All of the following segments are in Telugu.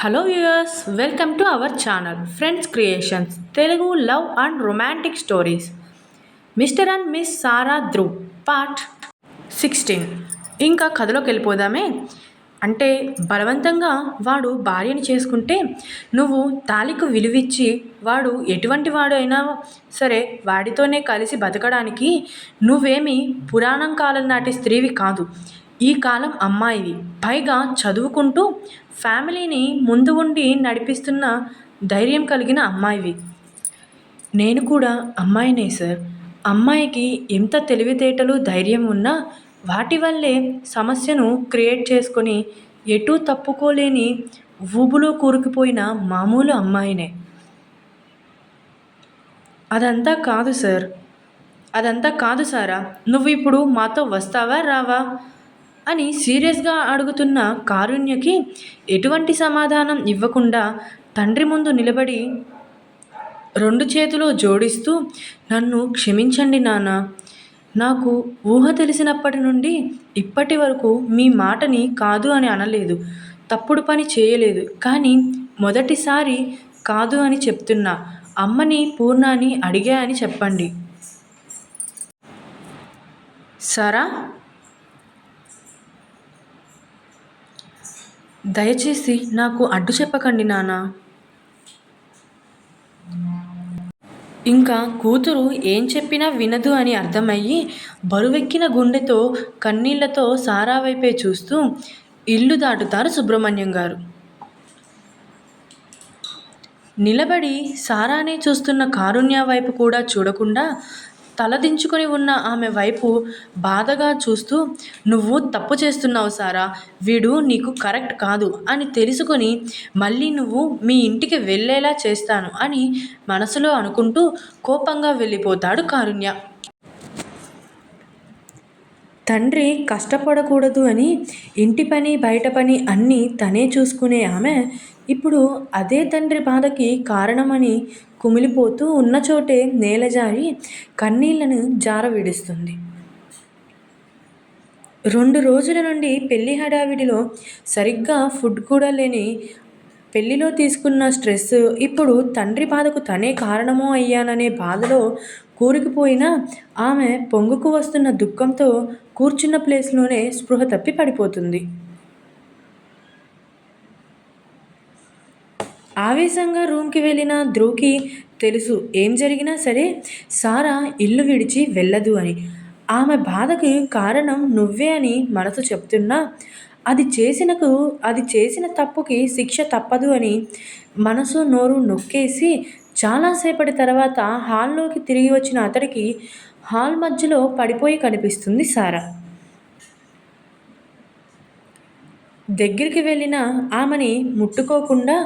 Hello viewers welcome to our channel friends creations Telugu love and romantic stories mister and miss Sara Dhruv part sixteen ఇంకా కథలోకి వెళ్ళిపోదామే. అంటే బలవంతంగా వాడు భార్యని చేసుకుంటే నువ్వు తాలికు విలువిచ్చి వాడు ఎటువంటి వాడు అయినా సరే వాడితోనే కలిసి బతకడానికి నువ్వేమి పురాణం కాలం నాటి స్త్రీవి కాదు. ఈ కాలం అమ్మాయివి పైగా చదువుకుంటూ ఫ్యామిలీని ముందు ఉండి నడిపిస్తున్న ధైర్యం కలిగిన అమ్మాయివి. నేను కూడా అమ్మాయినే సార్. అమ్మాయికి ఎంత తెలివితేటలు ధైర్యం ఉన్నా వాటి వల్లే సమస్యను క్రియేట్ చేసుకొని ఎటూ తప్పుకోలేని ఊబులో కూరుకుపోయిన మామూలు అమ్మాయినే. అదంతా కాదు సార్. అదంతా కాదు సారా. నువ్వు ఇప్పుడు మాతో వస్తావా రావా? అని సీరియస్గా అడుగుతున్న కారుణ్యకి ఎటువంటి సమాధానం ఇవ్వకుండా తండ్రి ముందు నిలబడి రెండు చేతులు జోడిస్తూ నన్ను క్షమించండి నాన్న. నాకు ఊహ తెలిసినప్పటి నుండి ఇప్పటి వరకు మీ మాటని కాదు అని అనలేదు. తప్పుడు పని చేయలేదు. కానీ మొదటిసారి కాదు అని చెప్తున్నా. అమ్మని పూర్ణాని అడిగా అని చెప్పండి. సరా? దయచేసి నాకు అడ్డు చెప్పకండి నాన్న. ఇంకా కూతురు ఏం చెప్పినా వినదు అని అర్థమయ్యి బరువెక్కిన గుండెతో కన్నీళ్ళతో సారా వైపే చూస్తూ ఇల్లు దాటుతారు సుబ్రహ్మణ్యం గారు. నిలబడి సారానే చూస్తున్న కారుణ్య వైపు కూడా చూడకుండా తలదించుకొని ఉన్న ఆమె వైపు బాధగా చూస్తూ నువ్వు తప్పు చేస్తున్నావు సారా. వీడు నీకు కరెక్ట్ కాదు అని తెలుసుకొని మళ్ళీ నువ్వు మీ ఇంటికి వెళ్ళేలా చేస్తాను అని మనసులో అనుకుంటూ కోపంగా వెళ్ళిపోతాడు కారుణ్య. తండ్రి కష్టపడకూడదు అని ఇంటి పని బయట పని అన్నీ తనే చూసుకునే ఆమె ఇప్పుడు అదే తండ్రి బాధకి కారణమని కుమిలిపోతూ ఉన్న చోటే నేలజారి కన్నీళ్ళను జార విడుస్తుంది. రెండు రోజుల నుండి పెళ్ళి హడావిడిలో సరిగ్గా ఫుడ్ కూడా లేని పెళ్ళిలో తీసుకున్న స్ట్రెస్ ఇప్పుడు తండ్రి బాధకు తనే కారణమో అయ్యాననే బాధలో కూరుకుపోయిన ఆమె పొంగుకు వస్తున్న దుఃఖంతో కూర్చున్న ప్లేస్లోనే స్పృహ తప్పి పడిపోతుంది. ఆవేశంగా రూమ్కి వెళ్ళిన ధ్రువ్కి తెలుసు ఏం జరిగినా సరే సారా ఇల్లు విడిచి వెళ్ళదు అని. ఆమె బాధకి కారణం నువ్వే అని మనసు చెప్తున్నా అది చేసినకు అది చేసిన తప్పుకి శిక్ష తప్పదు అని మనసు నోరు నొక్కేసి చాలాసేపటి తర్వాత హాల్లోకి తిరిగి వచ్చిన అతడికి హాల్ మధ్యలో పడిపోయి కనిపిస్తుంది సారా. దగ్గరికి వెళ్ళిన ఆమెని ముట్టుకోకుండా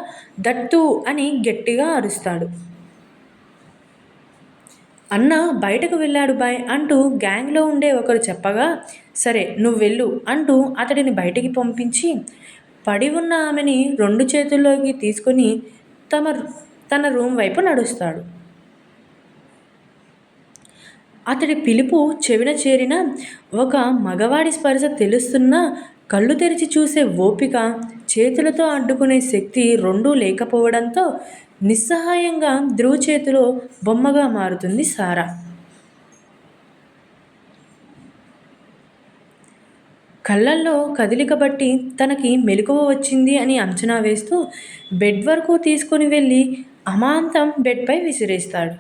దట్టు అని గట్టిగా అరుస్తాడు. అన్న బయటకు వెళ్ళాడు బాయ్ అంటూ గ్యాంగ్లో ఉండే ఒకరు చెప్పగా సరే నువ్వు వెళ్ళు అంటూ అతడిని బయటికి పంపించి పడి ఉన్న ఆమెని రెండు చేతుల్లోకి తీసుకొని తమ తన రూమ్ వైపు నడుస్తాడు. అతడి పిలుపు చెవిన చేరిన ఒక మగవాడి స్పర్శ తెలుస్తున్నా కళ్ళు తెరిచి చూసే ఓపిక చేతులతో అడ్డుకునే శక్తి రెండూ లేకపోవడంతో నిస్సహాయంగా ధ్రువ చేతిలో బొమ్మగా మారుతుంది సారా. కళ్ళల్లో కదిలిక బట్టి తనకి మెలకువ వచ్చింది అని అంచనా వేస్తూ బెడ్ వరకు తీసుకుని వెళ్ళి అమాంతం బెడ్పై విసిరేస్తాడు.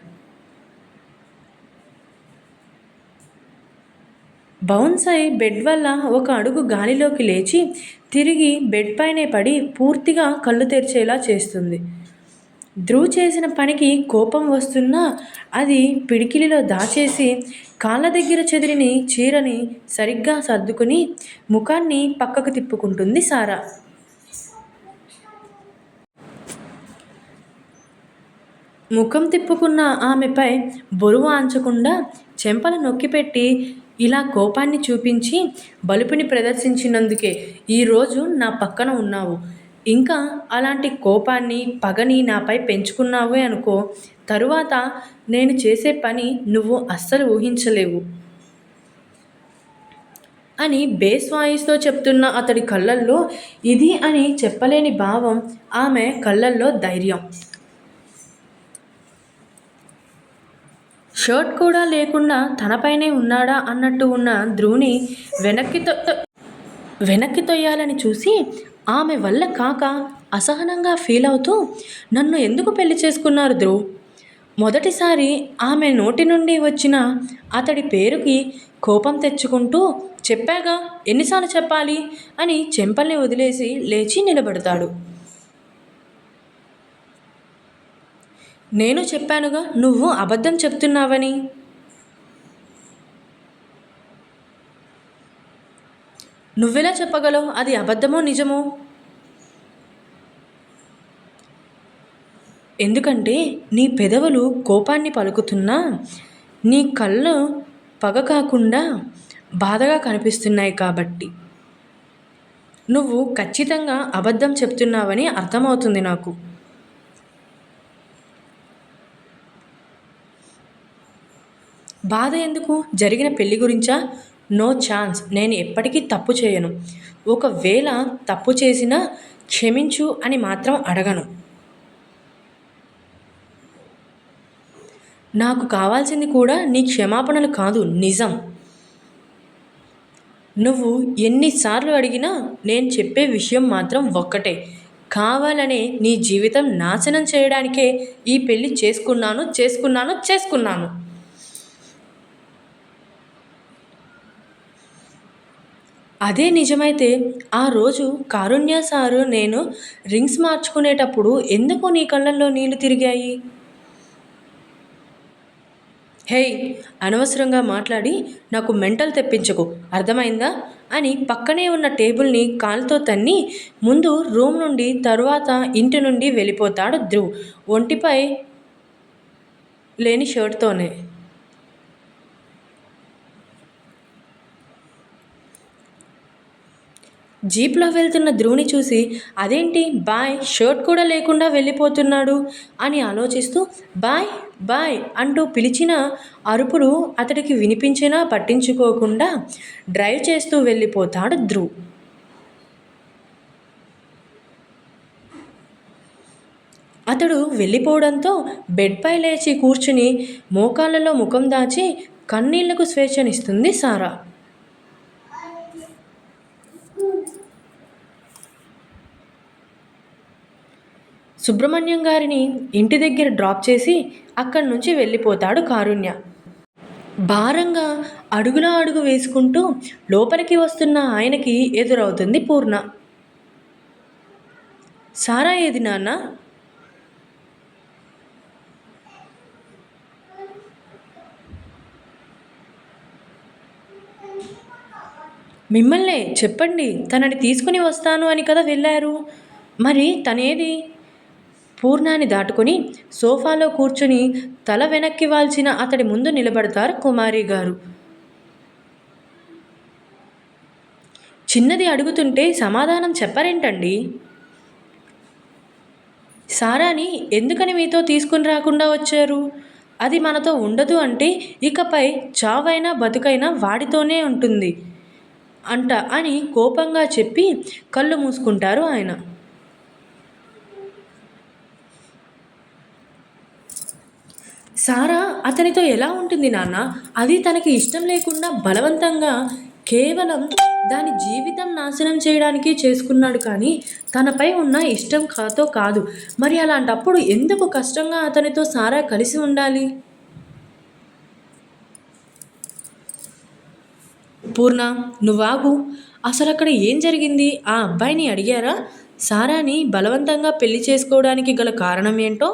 బౌన్సాయి బెడ్ వల్ల ఒక అడుగు గాలిలోకి లేచి తిరిగి బెడ్ పైనే పడి పూర్తిగా కళ్ళు తెరిచేలా చేస్తుంది. ధ్రువ్ చేసిన పనికి కోపం వస్తున్నా అది పిడికిలిలో దాచేసి కాళ్ళ దగ్గర చెదిరిని చీరని సరిగ్గా సర్దుకుని ముఖాన్ని పక్కకు తిప్పుకుంటుంది సారా. ముఖం తిప్పుకున్న ఆమెపై బరువు ఆంచకుండా చెంపలు నొక్కిపెట్టి ఇలా కోపాన్ని చూపించి బలుపుని ప్రదర్శించినందుకే ఈరోజు నా పక్కన ఉన్నావు. ఇంకా అలాంటి కోపాన్ని పగని నాపై పెంచుకున్నావే అనుకో తరువాత నేను చేసే పని నువ్వు అస్సలు ఊహించలేవు. అని బేస్ వాయిస్తో చెప్తున్న అతడి కళ్ళల్లో ఇది అని చెప్పలేని భావం ఆమె కళ్ళల్లో ధైర్యం. షర్ట్ కూడా లేకుండా తనపైనే ఉన్నాడా అన్నట్టు ఉన్న ధ్రువుని వెనక్కి వెనక్కి తొయ్యాలని చూసి ఆమె వల్ల కాక అసహనంగా ఫీల్ అవుతూ నన్ను ఎందుకు పెళ్ళి చేసుకున్నారు ధ్రువ్? మొదటిసారి ఆమె నోటి నుండి వచ్చిన అతడి పేరుకి కోపం తెచ్చుకుంటూ చెప్పాగా ఎన్నిసార్లు చెప్పాలి అని చెంపల్ని వదిలేసి లేచి నిలబడతాడు. నేను చెప్పానుగా నువ్వు అబద్ధం చెప్తున్నావని. నువ్వెలా చెప్పగలవు? అది అబద్ధమో నిజమో? ఎందుకంటే నీ పెదవులు కోపాన్ని పలుకుతున్నా నీ కళ్ళు పగ కాకుండా బాధగా కనిపిస్తున్నాయి కాబట్టి. నువ్వు ఖచ్చితంగా అబద్ధం చెప్తున్నావని అర్థమవుతుంది నాకు. బాధ ఎందుకు? జరిగిన పెళ్ళి గురించా? No chance. నేను ఎప్పటికీ తప్పు చేయను. ఒకవేళ తప్పు చేసినా క్షమించు అని మాత్రం అడగను. నాకు కావాల్సింది కూడా నీ క్షమాపణలు కాదు నిజం. నువ్వు ఎన్నిసార్లు అడిగినా నేను చెప్పే విషయం మాత్రం ఒక్కటే. కావాలనే నీ జీవితం నాశనం చేయడానికే ఈ పెళ్ళి చేసుకున్నాను చేసుకున్నాను చేసుకున్నాను. అదే నిజమైతే ఆ రోజు కారుణ్య సారు నేను రింగ్స్ మార్చుకునేటప్పుడు ఎందుకు నీ కళ్ళల్లో నీళ్ళు తిరిగాయి? హేయ్ అనవసరంగా మాట్లాడి నాకు మెంటల్ తెప్పించకు అర్థమైందా? అని పక్కనే ఉన్న టేబుల్ని కాలుతో తన్ని ముందు రూమ్ నుండి తరువాత ఇంటి నుండి వెళ్ళిపోతాడు ధ్రువ్ ఒంటిపై లేని షర్ట్తోనే. జీప్లో వెళ్తున్న ధ్రువుని చూసి అదేంటి? బాయ్ షర్ట్ కూడా లేకుండా వెళ్ళిపోతున్నాడు అని ఆలోచిస్తూ బాయ్ బాయ్ అంటూ పిలిచిన అరుపులు అతడికి వినిపించినా పట్టించుకోకుండా డ్రైవ్ చేస్తూ వెళ్ళిపోతాడు ధ్రువ్ అతడు వెళ్ళిపోవడంతో బెడ్పై లేచి కూర్చుని మోకాళ్ళలో ముఖం దాచి కన్నీళ్ళకు స్వేచ్ఛనిస్తుంది సారా. సుబ్రహ్మణ్యం గారిని ఇంటి దగ్గర డ్రాప్ చేసి అక్కడి నుంచి వెళ్ళిపోతాడు కారుణ్య. భారంగా అడుగులా అడుగు వేసుకుంటూ లోపలికి వస్తున్న ఆయనకి ఎదురవుతుంది పూర్ణ. సారా ఏది నాన్న? మిమ్మల్నే చెప్పండి తనని తీసుకుని వస్తాను అని కదా వెళ్ళారు. మరి తనేది? పూర్ణాన్ని దాటుకొని సోఫాలో కూర్చుని తల వెనక్కి వాల్చిన అతడి ముందు నిలబడతారు కుమారి గారు. చిన్నది అడుగుతుంటే సమాధానం చెప్పరేంటండి? సారాని ఎందుకని మీతో తీసుకుని రాకుండా వచ్చారు? అది మనతో ఉండదు అంటే ఇకపై చావైనా బతుకైనా వాడితోనే ఉంటుంది అంట అని కోపంగా చెప్పి కళ్ళు మూసుకుంటారు ఆయన. సారా అతనితో ఎలా ఉంటుంది నాన్న? అది తనకి ఇష్టం లేకుండా బలవంతంగా కేవలం దాని జీవితం నాశనం చేయడానికి చేసుకున్నాడు కానీ తనపై ఉన్న ఇష్టం కాతో కాదు. మరి అలాంటప్పుడు ఎందుకు కష్టంగా అతనితో సారా కలిసి ఉండాలి? పూర్ణ నువ్వాగు. అసలు అక్కడ ఏం జరిగింది? ఆ అబ్బాయిని అడిగారా? సారాని బలవంతంగా పెళ్ళి చేసుకోవడానికి గల కారణం ఏంటో?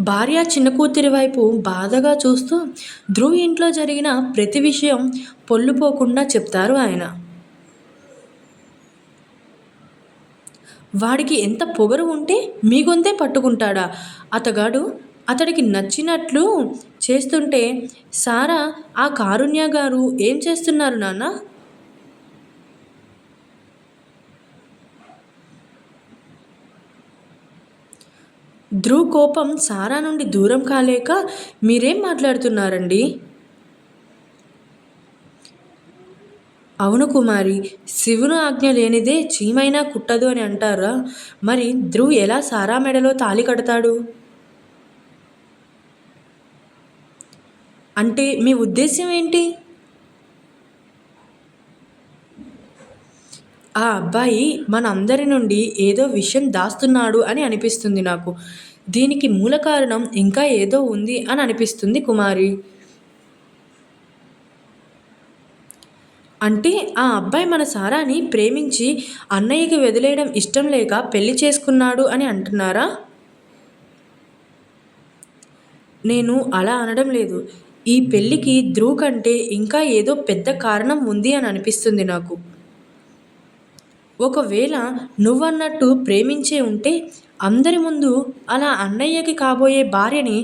భార్య చిన్న కూతురి వైపు బాధగా చూస్తూ ధ్రువ్ ఇంట్లో జరిగిన ప్రతి విషయం పొల్లుపోకుండా చెప్తారు ఆయన. వాడికి ఎంత పొగరు ఉంటే మీ గొంతే పట్టుకుంటాడా? అతగాడు అతడికి నచ్చినట్లు చేస్తుంటే సారా ఆ కారుణ్య గారు ఏం చేస్తున్నారు నాన్న? ధ్రువ్ కోపం సారా నుండి దూరం కాలేక మీరేం మాట్లాడుతున్నారండి? అవును కుమారి శివుని ఆజ్ఞ లేనిదే చీమైనా కుట్టదు అని అంటారా? మరి ధ్రువ్ ఎలా సారా మెడలో తాళి కడతాడు? అంటే మీ ఉద్దేశం ఏంటి? ఆ అబ్బాయి మన అందరి నుండి ఏదో విషయం దాస్తున్నాడు అని అనిపిస్తుంది నాకు. దీనికి మూల కారణం ఇంకా ఏదో ఉంది అని అనిపిస్తుంది కుమారి. అంటే ఆ అబ్బాయి మన సారాని ప్రేమించి అన్నయ్యకి వదిలేయడం ఇష్టం లేక పెళ్ళి చేసుకున్నాడు అని అంటున్నారా? నేను అలా అనడం లేదు. ఈ పెళ్ళికి ధ్రువ్ కంటే ఇంకా ఏదో పెద్ద కారణం ఉంది అని అనిపిస్తుంది నాకు. ఒకవేళ నువ్వన్నట్టు ప్రేమించే ఉంటే అందరి ముందు అలా అన్నయ్యకి కాబోయే భార్యని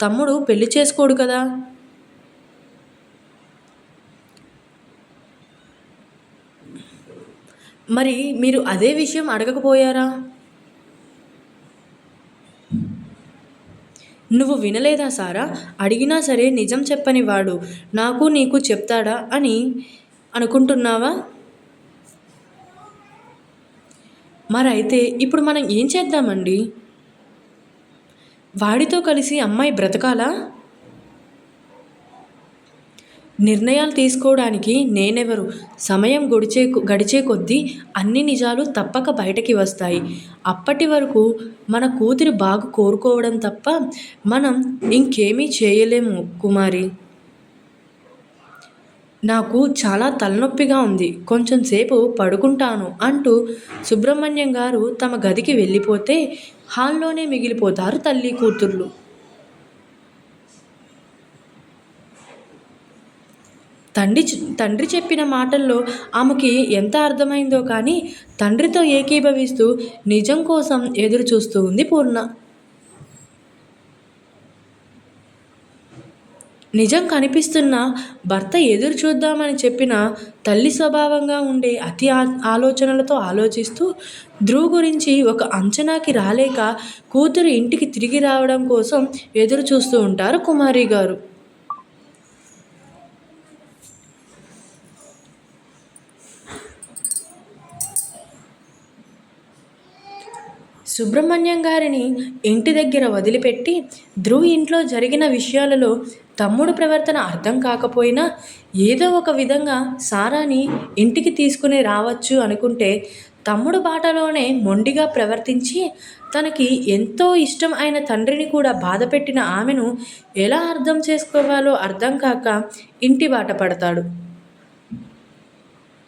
తమ్ముడు పెళ్ళి చేసుకోడు కదా. మరి మీరు అదే విషయం అడగకపోయారా? నువ్వు వినలేదా సారా? అడిగినా సరే నిజం చెప్పని వాడు. నాకు నీకు చెప్తాడా అని అనుకుంటున్నావా? మరైతే ఇప్పుడు మనం ఏం చేద్దామండి? వాడితో కలిసి అమ్మాయి బ్రతకాలా? నిర్ణయాలు తీసుకోవడానికి నేనెవరు? సమయం గడిచే గడిచే కొద్దీ అన్ని నిజాలు తప్పక బయటకి వస్తాయి. అప్పటి వరకు మన కూతురి బాగు కోరుకోవడం తప్ప మనం ఇంకేమీ చేయలేము కుమారి. నాకు చాలా తలనొప్పిగా ఉంది. కొంచెం సేపు పడుకుంటాను అంటూ సుబ్రహ్మణ్యం గారు తమ గదికి వెళ్ళిపోతే హాల్లోనే మిగిలిపోతారు తల్లి కూతుర్లు. తండ్రి తండ్రి చెప్పిన మాటల్లో ఆమెకి ఎంత అర్థమైందో కానీ తండ్రితో ఏకీభవిస్తూ నిజం కోసం ఎదురు చూస్తూ ఉంది పూర్ణ. నిజం కనిపిస్తున్న భర్త ఎదురు చూద్దామని చెప్పిన తల్లి స్వభావంగా ఉండే అతి ఆలోచనలతో ఆలోచిస్తూ ధ్రువ్ గురించి ఒక అంచనాకి రాలేక కూతురు ఇంటికి తిరిగి రావడం కోసం ఎదురు చూస్తూ ఉంటారు కుమారి గారు. సుబ్రహ్మణ్యం గారిని ఇంటి దగ్గర వదిలిపెట్టి ధ్రువ్ ఇంట్లో జరిగిన విషయాలలో తమ్ముడు ప్రవర్తన అర్థం కాకపోయినా ఏదో ఒక విధంగా సారాని ఇంటికి తీసుకుని రావచ్చు అనుకుంటే తమ్ముడు బాటలోనే మొండిగా ప్రవర్తించి తనకి ఎంతో ఇష్టం అయిన తండ్రిని కూడా బాధపెట్టిన ఆమెను ఎలా అర్థం చేసుకోవాలో అర్థం కాక ఇంటి బాట పడతాడు.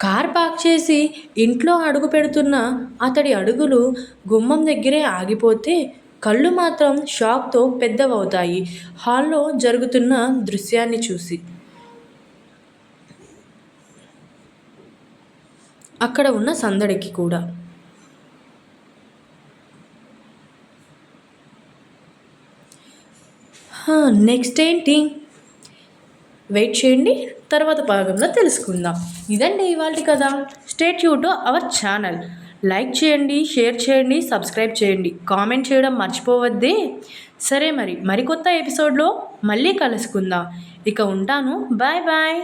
కార్ పార్క్ చేసి ఇంట్లో అడుగు పెడుతున్న అతడి అడుగులు గుమ్మం దగ్గరే ఆగిపోతే కళ్ళు మాత్రం షాక్తో పెద్దవవుతాయి. హాల్లో జరుగుతున్న దృశ్యాన్ని చూసి. అక్కడ ఉన్న సందడికి కూడా. నెక్స్ట్ ఏంటి? వెయిట్ చేయండి. తర్వాత భాగంలో తెలుసుకుందాం. ఇదండి ఇవాళ కదా state you to our channel. Like చేయండి షేర్ చేయండి సబ్స్క్రైబ్ చేయండి. కామెంట్ చేయడం మర్చిపోవద్దే. సరే మరి మరికొత్త ఎపిసోడ్లో మళ్ళీ కలుసుకుందాం. ఇక ఉంటాను. Bye bye.